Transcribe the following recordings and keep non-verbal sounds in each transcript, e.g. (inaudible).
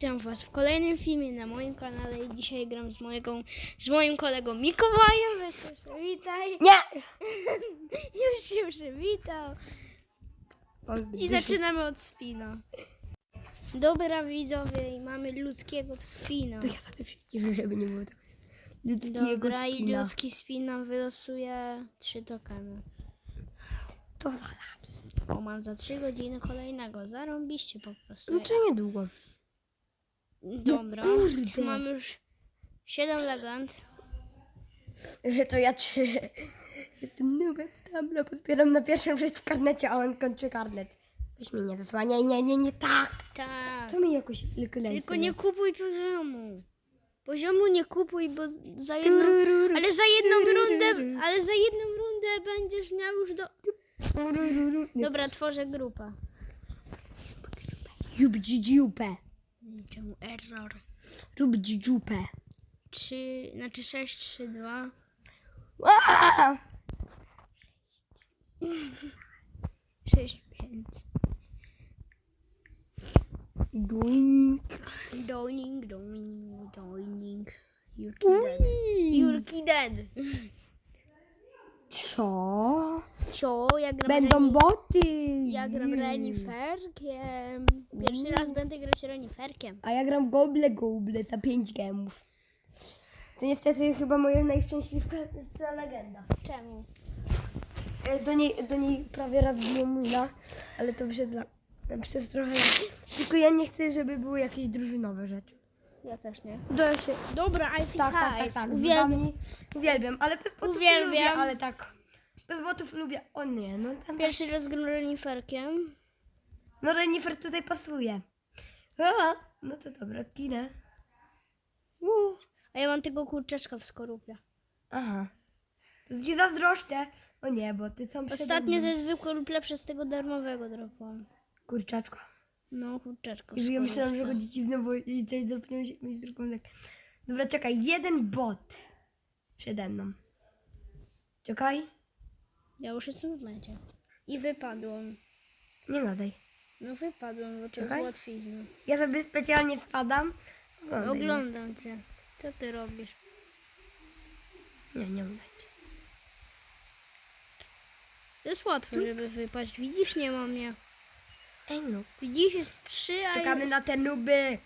Witam Was w kolejnym filmie na moim kanale i dzisiaj gram z, mojego, z moim kolegą Mikołajem. Weź się przywitaj. Nie! (laughs) Już się przywitał. I zaczynamy od spina. Dobra widzowie, i mamy ludzkiego spina. To ja sobie przyciszę, żeby nie było tego ludzkiego Dobra, i spina. ludzki spin nam wylosuje trzy tokeny. To za Bo mam za 3 godziny kolejnego. Zarąbiście po prostu. No to niedługo. Dobra, kurde. mam już 7 legend. To ja trzy. Jestem nubem tam, no podbieram na pierwszym rzecz w karnecie, a on kończy karnet. Weź mnie nie zasłaniaj, nie, nie, nie, tak. Tak. To mi jakoś tylko leci. Tylko nie kupuj poziomu. Poziomu nie kupuj, bo za jedną, Turururu. ale za jedną rundę, ale za jedną rundę będziesz miał już do... Dobra, tworzę grupę. Rób dzidziupę. Czemu error? Rób dzidziupę. 3, znaczy 6, 3, 2. Aaa! 6, 5. Doining. Doining, doining, doining. Julki dead. Julki dead. Co? Cio, ja gram Będą Reni- boty. Ja gram Reniferkiem. Pierwszy raz będę grać Reniferkiem. A ja gram goble goble za 5 gemów. To niestety chyba moja najszczęśliwsza legenda. Czemu? E, Do niej, do niej prawie raz biłem mula, ale to przez, la- przez trochę lat. Tylko ja nie chcę, żeby były jakieś drużynowe rzeczy. Ja też nie. Do się. Dobra, I think Tak, tak, tak, tak. Uwielbiam. Uwielbiam. Ale bez botów Uwielbiam. lubię, ale tak. Bez botów lubię. O nie, no ten. Pierwszy raz gram Reniferkiem. No Renifer tutaj pasuje. A, no to dobra, kinę. Uh. A ja mam tego kurczaczka w skorupie. Aha. To ci zazdroszczę. O nie, bo ty są przede Ostatnio mną. ze zwykłego lub lepsze z tego darmowego dropłam. Kurczaczko. No, kurczaczka. w Jezu, ja myślałam, że chodzi ci znowu i coś zapomniałem się mieć drugą lekkę. Dobra, czekaj. Jeden bot przede mną. Czekaj. Ja już jestem w mecie. I wypadłam. Nie nadaj. No wypadłam, bo to Czekaj. jest łatwizna. Ja sobie specjalnie spadam. Oglądaj mnie. Oglądam cię. Co ty robisz? Nie, nie oglądaj. To jest łatwe, żeby wypaść. Widzisz, nie mam mnie. Ej no. Widzisz, jest trzy, a Czekamy jest, na te nuby.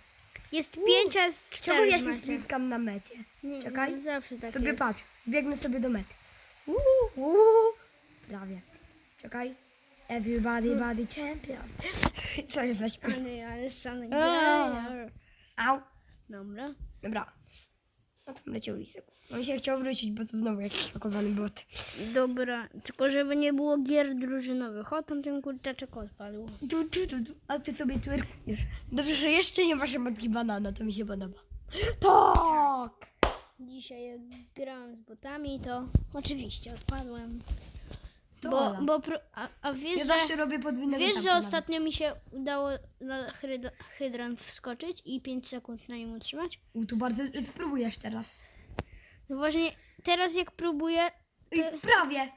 jest pięć, a jest cztery Czemu ja się ślizgam na mecie? Nie, Czekaj. Zawsze tak sobie jest. patrz. Biegnę sobie do mety. Uuu, uuu. Prawie. Czekaj. Everybody body champion. (laughs) Co jest za śpiew? Ale, ale Sun A. Au. Dobra. Dobra. A tam leciał lisek. On się chciał wrócić, bo to znowu jakiś hakowany bot. Dobra, tylko żeby nie było gier drużynowych. O, tam ten kurczaczek odpadł. Tu, tu, tu, tu. A ty sobie twerkujesz. Dobrze, że jeszcze nie masz emotki banana, to mi się podoba. Tak! Dzisiaj jak grałem z botami, to oczywiście odpadłem. To Bo, bo pro, a, a wiesz, Ja że, zawsze robię podwójnego wiesz, tampa że nawet. ostatnio mi się udało na hydra, hydrant wskoczyć i 5 sekund na nim utrzymać? U, tu bardzo spróbujesz teraz. No właśnie, teraz jak próbuję, prawie!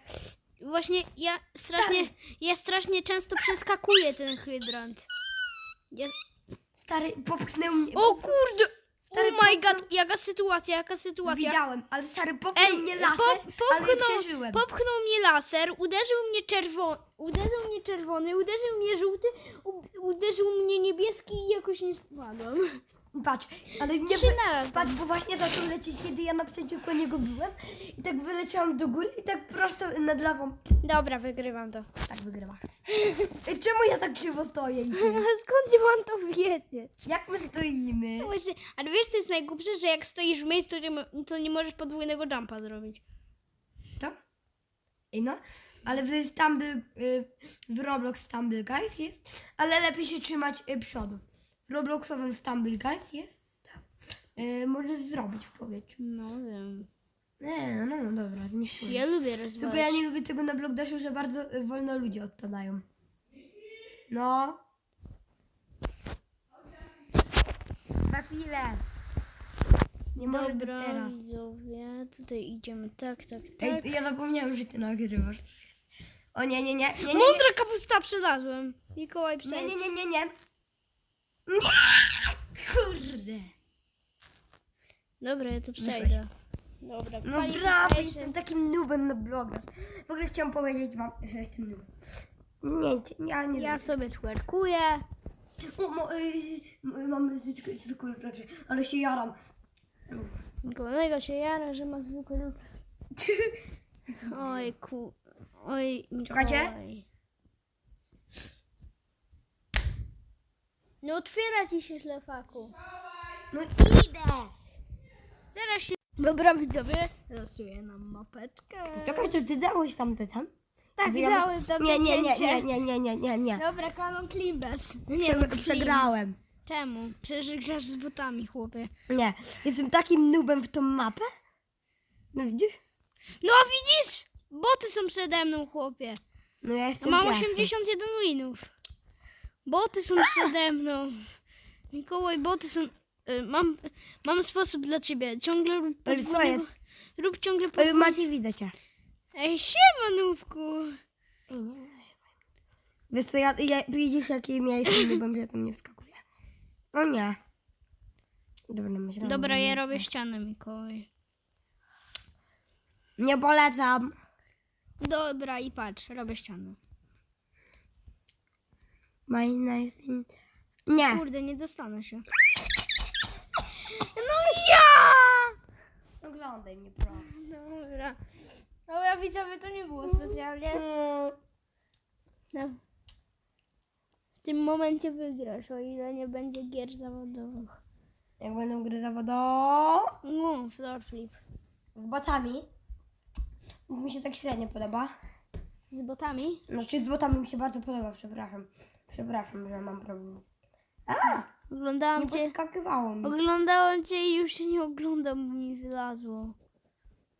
właśnie ja strasznie, ja strasznie często przeskakuję ten hydrant. Ja, Stary, popchnął mnie. o kurde! Stary, oh my god, jaka sytuacja, jaka sytuacja. Widziałem, ale stary, popchnął Ej, mnie laser, po, ale popchnął, przeżyłem. popchnął mnie laser, uderzył mnie czerwony, uderzył mnie czerwony, uderzył mnie żółty, u, uderzył mnie niebieski i jakoś nie spadłam. Patrz, ale nie Trzy naraz. Patrz, bo właśnie zaczął lecieć, kiedy ja naprzeciwko niego byłem i tak wyleciałam do góry i tak prosto nad lawą. Dobra, wygrywam to. Tak wygrywasz. Ej, Czemu ja tak krzywo stoję i? (laughs) Skąd mam to wiedzieć? Jak my stoimy? No Właśnie, ale wiesz co jest najgłupsze, że jak stoisz w miejscu, to nie- to nie możesz podwójnego jumpa zrobić. Co? Ej no, ale w Stumble, y, w Roblox Stumble Guys jest, ale lepiej się trzymać y, przodu. W Robloxowym Stumble Guys jest, tak. Y, możesz zrobić w powietrzu. No wiem. Nie, no, no dobra, nie. Ja lubię Tylko ja nie lubię tego na Blockdashu, że bardzo y, wolno ludzie odpadają. No. Na chwilę. Nie może być Dobra, teraz. widzowie, tutaj idziemy tak, tak, Ej, tak. ja zapomniałem, że ty nagrywasz. O nie, nie, nie, nie, nie, nie. Mądra kapusta przylazłem. Mikołaj Nie, nie, nie, nie, nie. Nie! Dobra, ja to przejdę. Dobra, No brawo, jestem takim nubem na blogach. W ogóle chciałam powiedzieć wam, że jestem nubem. Nie, nie, ja nie Ja sobie twerkuję. O, mo, y, y, mam zwykły, zwykły rzeczy, ale się jaram. Kolega się jara, że ma zwykły lub... (laughs) Oj, ku... Oj, Mikołaj. Czekajcie. No otwiera ci się szlafaku. No idę! Zaraz się... Dobra widzowie, losuję nam mapeczkę. Czekaj, co ty dałeś tam te tam? Tak, Ja- dałem tam Nie, nie, nie, cięcie. nie, nie, nie, nie, nie, nie. Dobra, kanon Klimbas. Nie, Prze- no, Klim. Przegrałem. Czemu? Przecież grasz z botami, chłopie. Nie, jestem takim nubem w tą mapę. No widzisz? No widzisz? Boty są przede mną, chłopie. No ja jestem Mam pierwszy. 81 winów. Boty są przede mną. Mikołaj, boty są... y, Mam, mam sposób dla ciebie. Ciągle rób Ale co podwójnego- jest? Rób ciągle podwójnego... Maciej, widzę cię. Ej, siema, nówku. Wiesz co, ja, ja, widzisz jakim ja jestem nubem, że tam nie wskakuję. O nie. Dobra, myślałam. Dobra, ja robię ścianę, Mikołaj. Nie polecam. Dobra, i patrz, robię ścianę. My nice thing. Nie. Kurde, nie dostanę się. No ja! Oglądaj mnie, proszę. Dobra. Dobra, widzowie, to nie było specjalnie. No. W tym momencie wygrasz, o ile nie będzie gier zawodowych. Jak będą gry zawodowe No, floor flip. z botami, mi się tak średnio podoba. Z botami? Znaczy z botami mi się bardzo podoba, przepraszam. Przepraszam, że mam problem. A, nie Oglądałam cię. podskakywało mi. Oglądałam cię i już się nie oglądam, bo mi wylazło.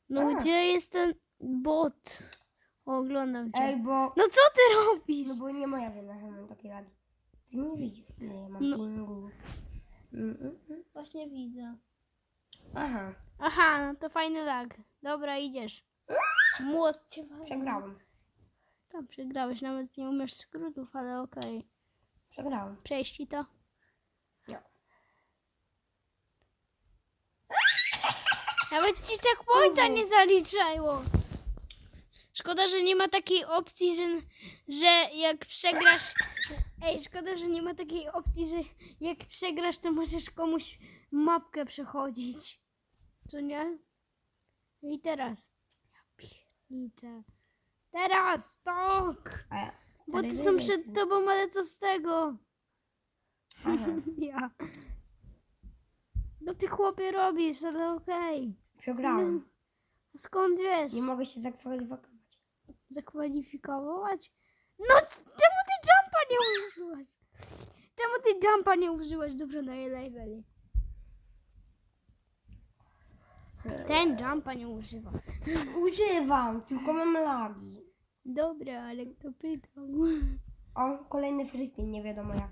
No A. gdzie jest ten bot? Oglądam cię. Ej, bo... No co ty robisz? No bo nie moja wina, że mam takie rady. Ty nie widzisz, ile ja mam No. pingu. Mm, mm, mm. Właśnie widzę. Aha, Aha, no to fajny lag. Dobra, idziesz. Młot cię wali. przegrałem. Tam przegrałeś, nawet nie umiesz skrótów, ale okej. Przegrałem. Przejść ci to? Nie. Nawet ci checkpointa nie zaliczało. Szkoda, że nie ma takiej opcji, że, że jak przegrasz... Ej, szkoda, że nie ma takiej opcji, że jak przegrasz, to możesz komuś mapkę przechodzić. Co nie? No I teraz. Ja pierniczę. Teraz, tak! A. Bo ty są przed tobą, ale co z tego? (laughs) Ja. No ty chłopie robisz, ale okej. przegrałem. A Skąd wiesz? Nie mogę się zakwalifikować. Zakwalifikować? No c- czemu ty jumpa nie użyłaś? Czemu ty jumpa nie użyłaś dobrze na jej leveli? Ten jumpa nie używa. Używam, tylko mam lagi. Dobra, ale kto pytał? O, kolejny freespin, nie wiadomo jak.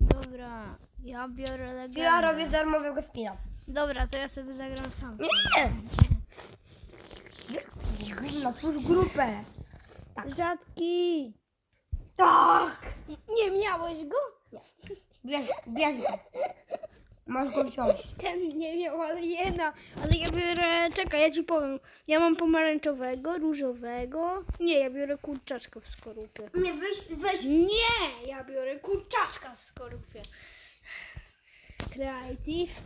Dobra, ja biorę legendę. Ja robię darmowego spina. Dobra, to ja sobie zagram sam. Nie! No, twórz grupę. Rzadki! Tak! Nie miałeś go? Bierz, bierz go. Masz go wziąć. (laughs) Ten nie miał aliena, ale ja biorę, czekaj, ja ci powiem. Ja mam pomarańczowego, różowego. Nie, ja biorę kurczaczka w skorupie. Nie, weź, weź. Nie, ja biorę kurczaczka w skorupie. Creative.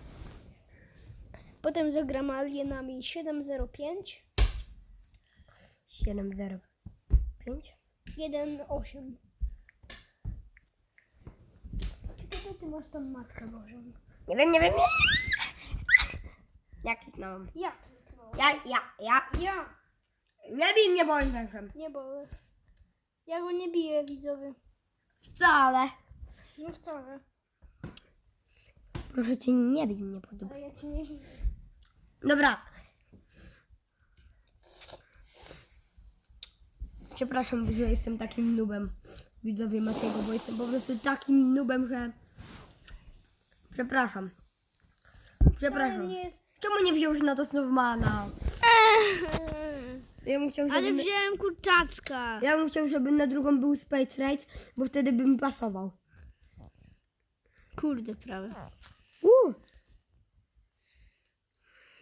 Potem zagram alienami 705, 705. 18. Kiedy ty masz tam matkę Bożą? Nie wiem, nie wiem. Jak kliknąłem? Jak? Ja, ja, ja. Ja. Nie bij mnie wężem. Nie bolę. Ja go nie biję, widzowie. Wcale. No wcale. Proszę cię, nie bij mnie po ja ci nie biję. Dobra. Przepraszam, że jestem takim nubem. Widzowie Matiego, bo jestem po prostu takim nubem, że... Przepraszam. Przepraszam. nie jest... Czemu nie wziąłeś na to Snowmana? Ja bym chciał, żeby... Ale wziąłem kurczaczka. Ja bym chciał, żeby na drugą był Space Race, bo wtedy by mi pasował. Kurde, prawie. Uuu.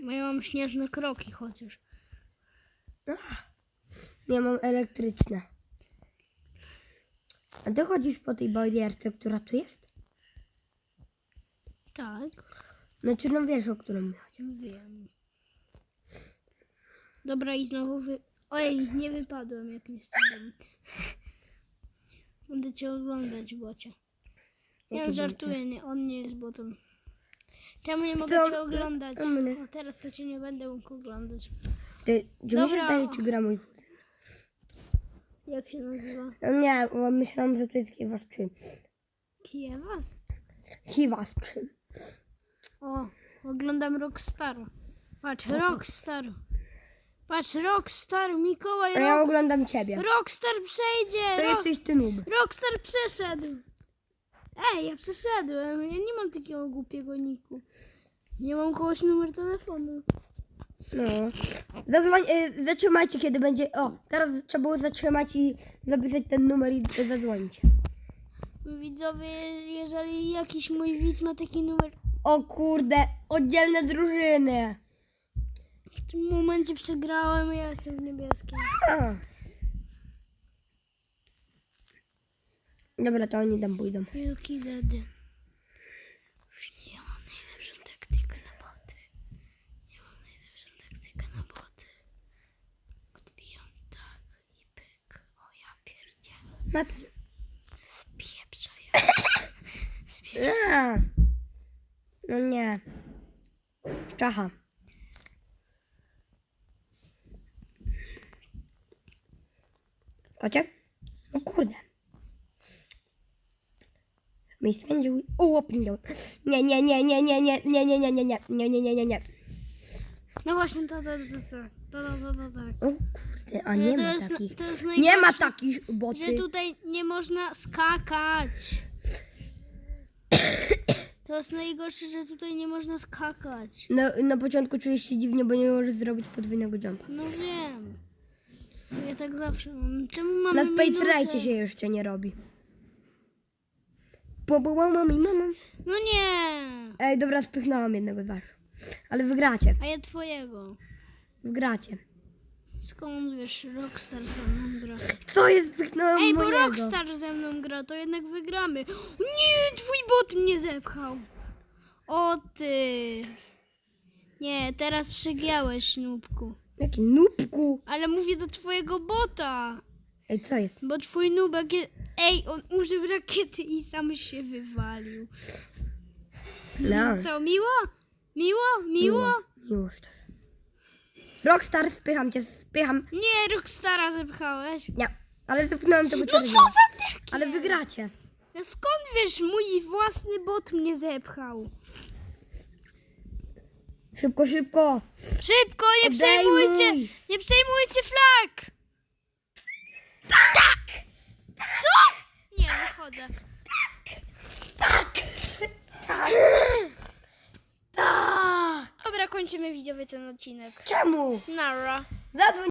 Bo ja mam śnieżne kroki chociaż. Ja mam elektryczne. A ty chodzisz po tej barierce, która tu jest? Tak, Znaczy, no wiesz, o którą mi chodzi. wiem. Dobra i znowu wy... Oj, nie wypadłem jakimś cudem. Będę cię oglądać, bocie. Nie Jaki żartuję, nie, on nie jest botem. Czemu nie mogę To- cię oglądać? a mnie? Teraz to cię nie będę mógł oglądać. Ty, czy mi się Dobra. zdaje, czy gra mój kuzyn? Jak się nazywa? No nie, bo myślałam, że to jest Hiwas 3. Kijewas? Hiwas 3. O, oglądam Rockstar. Patrz, Rockstar. Patrz, Rockstar, Mikołaj, A ja Rock... oglądam ciebie. Rockstar przejdzie! To Ro... jesteś ty noob. Rockstar przeszedł! Ej, ja przeszedłem. Ja nie mam takiego głupiego niku. Nie mam kogoś numer telefonu. No. Zadzwoń, y, zatrzymajcie, kiedy będzie... O, teraz trzeba było zatrzymać i zapisać ten numer i zadzwonić. Widzowie, jeżeli jakiś mój widz ma taki numer, O kurde, oddzielne drużyny. w tym momencie przegrałem, ja jestem w niebieskim. A. Dobra, to oni tam pójdą. Wielki dedy. Już nie mam najlepszą taktykę na boty. Nie mam najlepszą taktykę na boty. Odbijam tak i pyk. O ja pierdzielę. Mati. Spieprza ja. (coughs) No nie. Czacha. Kocie? No kurde. Mi spędził. O. Nie, nie, nie, nie, nie, nie, nie, nie, nie, nie, nie, nie, nie, nie, nie, nie. No właśnie, to, to, to, to, to, to, to, tak. O kurde, a nie to ma takich. to Nie ma takich Że boty. tutaj nie można skakać. To jest najgorsze, że tutaj nie można skakać. Na, na początku czujesz się dziwnie, bo nie możesz zrobić podwójnego jumpa. No wiem. Ja tak zawsze mam. Czemu mamy Na Space minutę? Ride się jeszcze nie robi. Bo, bo, bo, mami, mama. No nie. Ej, dobra, spychnęłam jednego z was. Ale wygracie, A ja twojego. wygracie. Skąd wiesz, Rockstar ze mną gra? Co jest? Spychnąłem Ej, bo mojego. Rockstar ze mną gra, to jednak wygramy. Nie, twój bot mnie zepchał. O ty. Nie, teraz przegiałeś, nubku. Jaki nubku. Ale mówię do twojego bota. Ej, co jest? Bo twój nubek... Je... Ej, on użył rakiety i sam się wywalił. No. Co, miło? Miło? Miło? Miło szczerze. Rockstar, spycham cię, spycham. Nie, Rockstara zepchałeś. Nie, ale zepchnąłem tego No co za takie? Ale wygracie. No skąd wiesz, mój własny bot mnie zepchał? Szybko, szybko. Szybko, nie Oddaj przejmujcie! Nie przejmujcie flag! Tak! Co? Nie, wychodzę. Tak. Dobra, kończymy widzowie ten odcinek. Czemu? Nara. Zadzwoń.